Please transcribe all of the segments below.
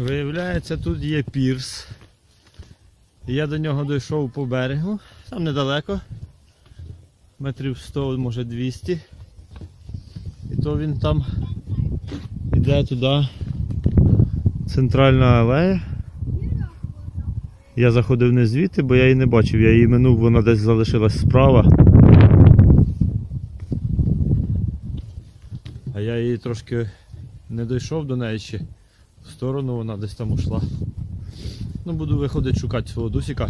Виявляється, тут є пірс. Я до нього дійшов по берегу, там недалеко. Метрів 100, може 200. І то він там іде туди. Центральна алея. Я заходив не звідти, бо я її не бачив. Я її минув, вона десь залишилась справа. А я її трошки не дійшов до неї ще. В сторону вона десь там ушла. Ну, буду виходити шукати свого дусіка,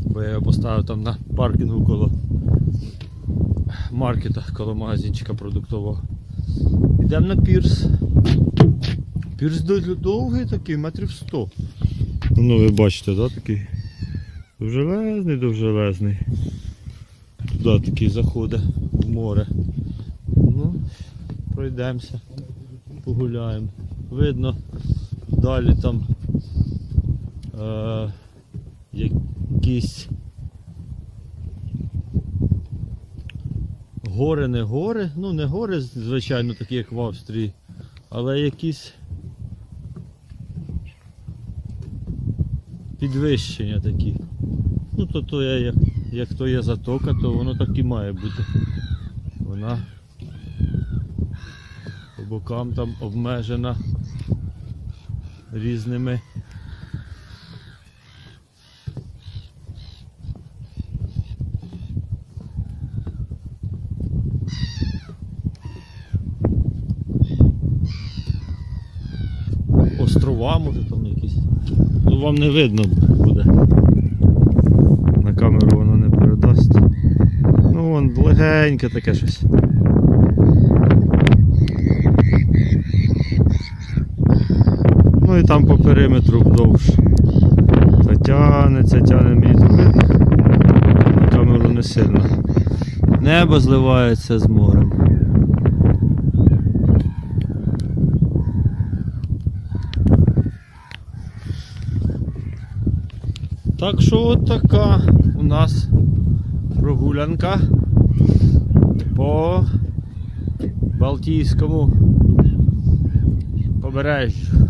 бо я його поставив там на паркінгу коло маркета, коло магазинчика продуктового. Йдемо на пірс. Пірс довгий такий, метрів 100. Ну ви бачите, да, такий довжелезний, довжелезний. Туди такий заходить в море. Ну, пройдемося, погуляємо. Видно, далі там е, якісь гори, не гори, ну не гори, звичайно, такі як в Австрії, але якісь підвищення такі. Ну то, то я, як, як то є затока, то воно так і має бути. Вона по бокам там обмежена різними острова, може там якісь. Ну вам не видно буде. На камеру воно не передасть. Ну вон легеньке таке щось. Ну і там по периметру вдовж. Та тянеться, тяне мені тут камеру не сильно. Небо зливається з морем. Так що от така у нас прогулянка по Балтійському побережжю.